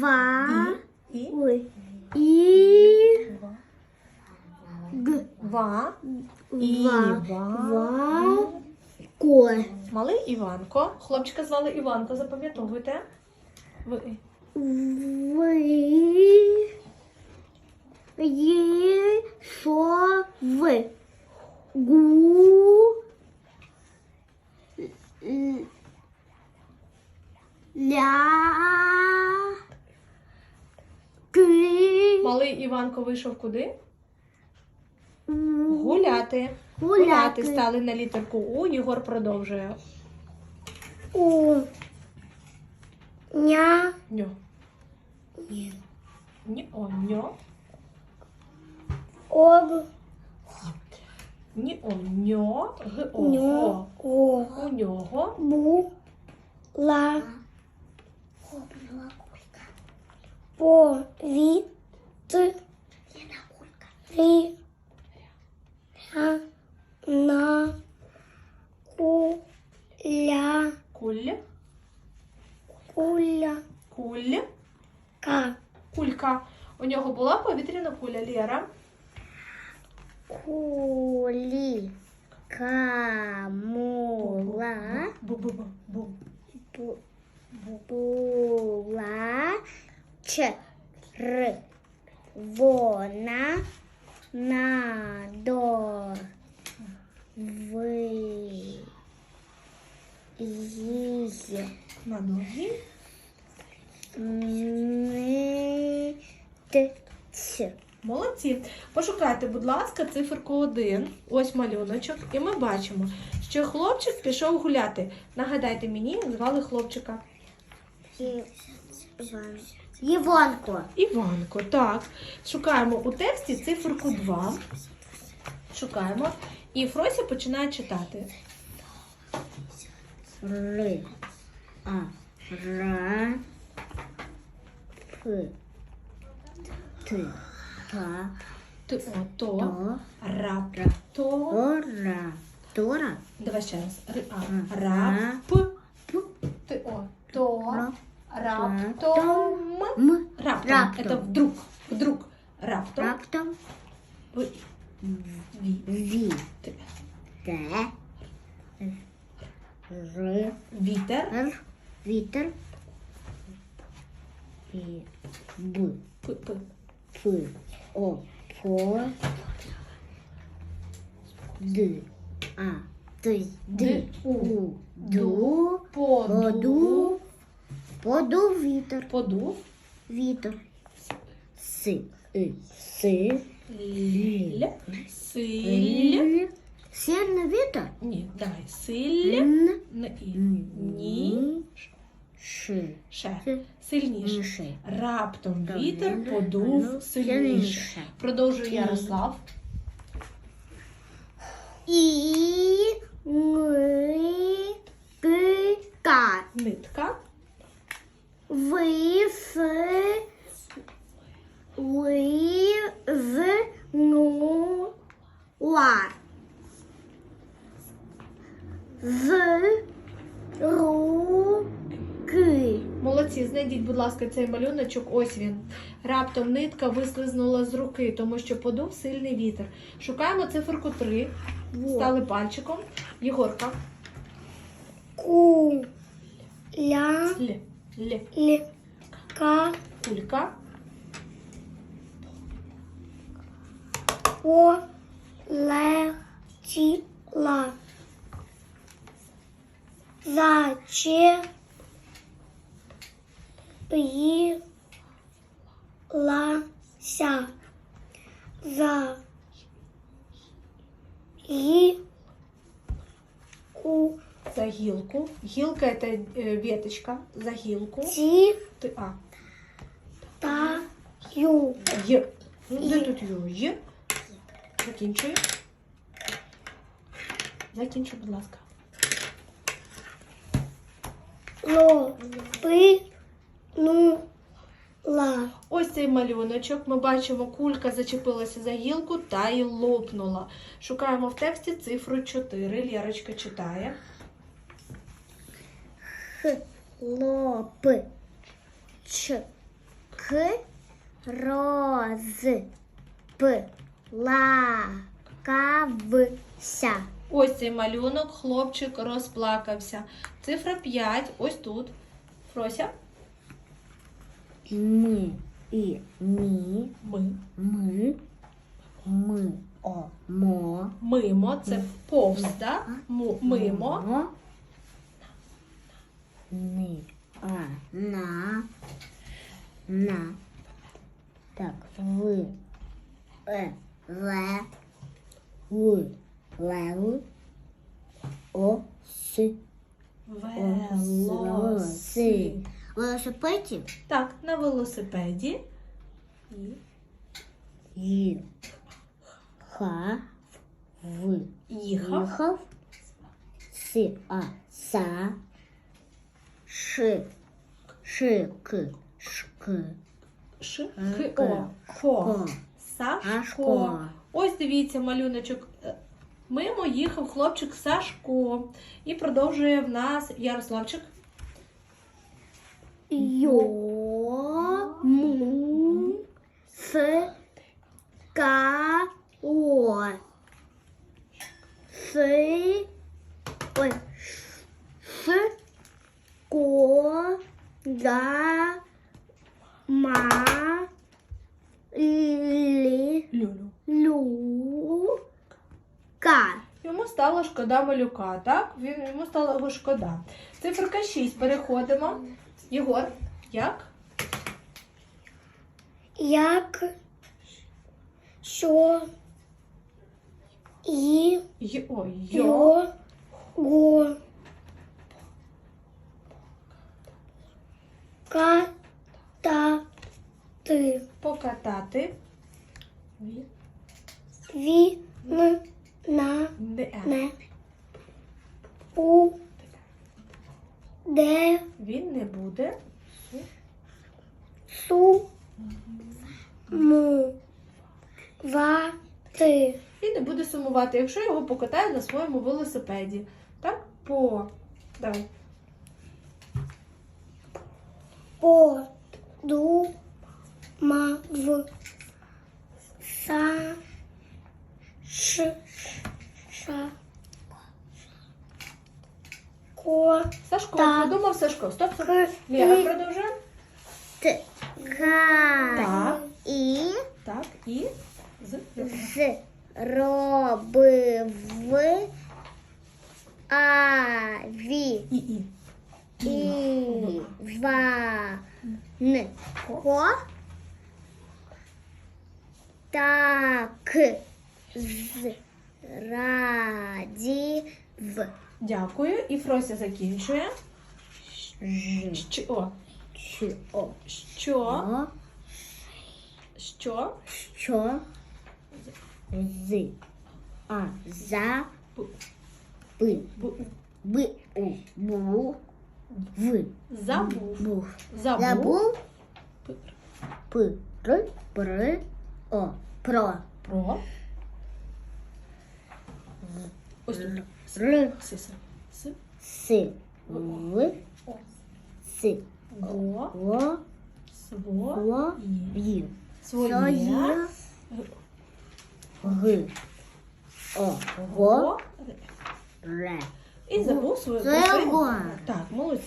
Ва. І. Ой. І. Г. Ва. Ва. Ва. Ко. Малий Іванко. Хлопчика звали Іванко, запам'ятовуйте. Ви. Ви. Є. Шо. Ви. Гу. Ля. Малий Іванко вийшов куди? У. Гуляти. Гуляти. стали на літерку У. Єгор продовжує. У. Ня. Ньо. Ні. Ні, о, ньо. Об. Ні, о, ньо. Г, о, Ньо. о. О. У нього. Бу. Ла. По. Ві. Т. Рі. Ля. На. Ку. Ля. Куль. Куля. Куль. Ка. Кулька. У нього була повітряна куля Лєра. Кулі. Камула. Бу-бу-бу. Бу. Бу- Була червона на до ви На ноги. Молодці. Пошукайте, будь ласка, циферку 1. Ось малюночок. І ми бачимо, що хлопчик пішов гуляти. Нагадайте мені, звали хлопчика. Іванко. Іванко, так. Шукаємо у тексті циферку 2. Шукаємо. І Фрося починає читати. Р. А. Ра. П. Т. Ка. Ти о, то, Ра. то. Тора. Тора. Давай ще раз. Р, а, Ра. п. П. Ти о, то, Ра. раптом. М. Раптом. Раптом. Это вдруг. Вдруг. Раптом. Раптом. В- Ві. Те. Р. Вітер. Р. Вітер. І. Б. П, п. П. О. По. Д. А. Т. Д. Д. У. Ду. Поду. Поду. Подув вітер. Подув. Вітер. Си. Си. Ліль. Силь. Сильний вітер. Ні, давай. Силь. Н. Ні. Ши. Ще. Сильніше. Раптом вітер ну, подув ну, сильніше. Продовжує Ярослав. І. Ми. Пика. Нитка. Ви. В. Ну. Ла. З. Руки. Молодці, знайдіть, будь ласка, цей малюночок. Ось він. Раптом нитка вислизнула з руки, тому що подув сильний вітер. Шукаємо циферку 3. Стали пальчиком. Єгорка. Ку. Ля. Л. Л. Л. Ка. Кулька. полетіла. Зачепилася. За гілку За гілку. Гілка это е, веточка. За гілку. ті Ти, а. та ю. Й. Ну, де тут ю? Й. Закінчуй. Закінчуй, будь ласка. Лопинула. Ось цей малюночок. Ми бачимо, кулька зачепилася за гілку та й лопнула. Шукаємо в тексті цифру 4. Лєрочка читає. Х. Лоп. Ч. Г, роз, п, ла, кався. Ось цей малюнок, хлопчик розплакався. Цифра 5, ось тут. Фрося. Ми, і, мі, Ми. ми, ми, о, мо, Мимо. Це повз, да? Му- Мимо. Ни. А. На. На. Так. В. Е. Ле. В. Лев. О. С. Велоси. Велосипеді. Так, на велосипеді. І Ї. Ха. В. їхав. Їхав. Си. А. Са. Ши. Шик. Шк. Ш. О. Хо. Сашко. Ось дивіться, малюночок. Мимо їхав хлопчик Сашко. І продовжує в нас Ярославчик. Йо. Му. С. Ка. О. Си. Ой. С. Ко. Да. Ма. Лі. Люлю. Лю. Ка. Йому стало шкода малюка, так? Він, йому стало його шкода. Циферка 6. Переходимо. Єгор, як? Як. Що. І. Й, ой, йо. Йо. Го. Ка. Та. Ти. Покатати. Ві. Ві. Н. На. Не. Де. Він не буде. Су. Му. Ва. Ти. Він не буде сумувати, якщо його покатають на своєму велосипеді. Так? По. Давай. По. Ду. Ма. В. Са. Ш. Ша. Ко. Сашко, Так. придумав Сашко. Стоп, стоп. К. Лера, І. продовжуємо. Т. Га. Так. І. Так, і з. З. Робив. А. Ві. І, і. І. Ва. Н. Ко. Так. З. Раді. В. Дякую. І Фрося закінчує. Що? Що? О. Що? Що? З. А. За. Бу. П. Бу. Б. У. В. Забув. Був. Забув. Забув. П-. Р. Пр. О. Про. Про. Ось тут. Р. Си, си. С. С. В. С. Во. Во. Сво. Во. Ї. Своє. Г. О. Го. Ре. І забув свою. Так, молодці.